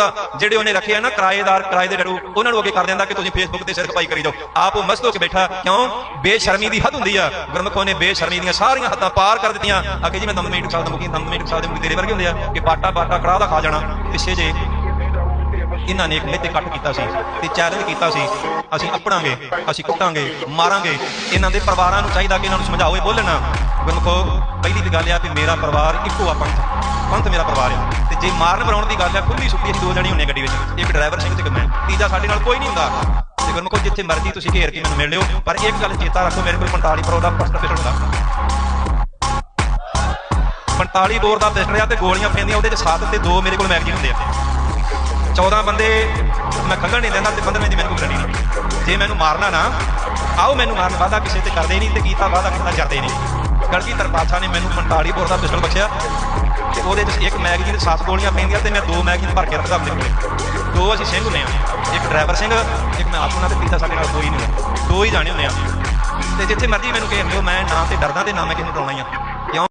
ਦਾ ਜਿਹੜੇ ਉਹਨੇ ਰੱਖੇ ਆ ਨਾ ਕਿਰਾਏਦਾਰ, ਕਿਰਾਏ ਦੇ ਡਰੂ ਉਹਨਾਂ ਨੂੰ ਅੱਗੇ ਕਰ ਦਿੰਦਾ ਕਿ ਤੁਸੀਂ ਫੇਸਬੁੱਕ ਤੇ ਸਿਰ ਕਰੀ ਜਾਓ। ਆਪ ਉਹ ਮਸਤ ਹੋ ਕੇ ਬੈਠਾ, ਕਿਉਂ? ਬੇਸ਼ਰਮੀ ਦੀ ਹੱਦ ਹੁੰਦੀ ਆ। ਗੁਰਮਖੋ ਨੇ ਬੇਸ਼ਰਮੀ ਦੀਆਂ ਸਾਰੀਆਂ ਹੱਦਾਂ ਪਾਰ ਕਰ ਦਿੱਤੀਆਂ। ਆਖੇ ਜੀ ਦਮ ਮੀਟ ਸਕਦਾ ਮੁਕੀ ਦਮ ਮੀਟ ਸਕਦਾ ਮੁਕੀ ਤੇਰੇ ਵਰਗੇ ਹੁੰਦੇ ਆ ਕਿ ਬਾਟਾ ਬਾਟਾ ਕੜਾਹ ਦਾ ਖਾ ਜਾਣਾ। ਪਿੱਛੇ ਜੇ ਇਹਨਾਂ ਨੇ ਇੱਕ ਮਿੱਤੇ ਕੱਟ ਕੀਤਾ ਸੀ ਤੇ ਚੈਲੰਜ ਕੀਤਾ ਸੀ। ਅਸੀਂ ਅਪੜਾਂਗੇ ਅਸੀਂ ਕੁੱਟਾਂਗੇ, ਮਾਰਾਂਗੇ। ਇਹਨਾਂ ਦੇ ਪਰਿਵਾਰਾਂ ਨੂੰ ਚਾਹੀਦਾ ਕਿ ਇਹਨਾਂ ਨੂੰ ਸਮਝਾਓ, ਇਹ ਬੋਲਣ। ਗੁਰਮਖੋ, ਪਹਿਲੀ ਤੇ ਗੱਲ ਆ ਵੀ ਮੇਰਾ ਪਰਿਵਾਰ ਇੱਕੋ ਆ ਪੰਥ ਮੇਰਾ ਪਰਿਵਾਰ ਆ। ਤੇ ਜੇ ਮਾਰਨ ਬਣਾਉਣ ਦੀ ਗੱਲ ਆ ਖੁੱਲੀ ਸੁੱਕੀ ਅਸੀਂ ਦੋ ਜਣੇ ਹੁੰਨੇ ਗੱਡੀ ਵਿੱਚ। ਇੱਕ ਡਰਾਈਵਰ ਸਿੰਘ ਤੇ ਇੱਕ ਮੈਂ ਤੀਜਾ ਸਾਡੇ ਨਾਲ ਕੋਈ ਨਹੀਂ ਹੁੰਦਾ। ਤੇ ਗੁਰਮਖੋ, ਜਿੱਥੇ ਮਰਜ਼ੀ ਤੁਸੀਂ ਘੇਰ ਕੇ ਮੈਨੂੰ ਮਿਲ ਲਿਓ, ਪਰ ਇੱਕ ਗੱਲ ਚੇਤਾ ਰੱਖੋ, ਮੇਰੇ ਕੋਲ 45 ਪ੍ਰੋ ਦਾ ਫਸਟ ਪਿਸਟਲ ਹੁੰਦਾ। 45 ਬੋਰ ਦਾ ਪਿਸਟਲ ਆ ਤੇ ਗੋਲੀਆਂ ਪੈਂਦੀਆਂ, ਉਹਦੇ ਚ 7 ਤੇ 2 ਮੇਰੇ ਕੋਲ ਮੈਗਜ਼ੀਨ ਹੁੰਦੇ ਆ 14 ਬੰਦੇ ਮੈਂ ਖੰਗਣ ਨਹੀਂ ਦਿੰਦਾ ਤੇ 15ਵੇਂ ਦੀ ਮੈਨੂੰ ਕੋਈ ਨਹੀਂ। ਜੇ ਮੈਨੂੰ ਮਾਰਨਾ ਨਾ, ਆਓ ਮੈਨੂੰ ਮਾਰਨ ਵਾਦਾ ਕਿਸੇ ਤੇ ਕਰਦੇ ਨਹੀਂ ਤੇ ਕੀਤਾ ਵਾਦਾ ਕੀਤਾ ਕਰਦੇ ਨਹੀਂ। ਗਲਤੀ ਤਰਪਾਛਾ ਨੇ ਮੈਨੂੰ 45 ਬੋਰ ਦਾ ਪਿਸਟਲ ਬਖਸ਼ਿਆ ਤੇ ਉਹਦੇ ਚ ਇੱਕ ਮੈਗਜ਼ੀਨ 7 ਗੋਲੀਆਂ ਪੈਂਦੀਆਂ ਤੇ ਮੈਂ ਦੋ ਮੈਗਜ਼ੀਨ ਭਰ ਕੇ ਰੱਖਦਾ ਆਪਣੇ ਕੋਲੇ। ਦੋ ਅਸੀਂ ਸਿੰਘ ਹੁੰਦੇ ਆ ਇੱਕ ਡਰਾਈਵਰ ਸਿੰਘ, ਇੱਕ ਮੈਂ ਆਪ ਉਹਨਾਂ ਤੇ ਤੀਜਾ ਸਾਡੇ ਨਾਲ ਕੋਈ ਨਹੀਂ ਹੁੰਦਾ। ਦੋ ਹੀ ਜਾਣੇ ਹੁੰਦੇ ਆ ਤੇ ਜਿੱਥੇ ਮਰਜ਼ੀ ਮੈਨੂੰ ਕਹਿ ਦਿਓ ਮੈਂ ਨਾ ਤੇ ਡਰਦਾ ਤੇ ਨਾ ਮੈਂ ਕਿਸੇ ਨੂੰ ਡਰਾਉਣਾ ਹੀ ਆ। ਕਿਉਂ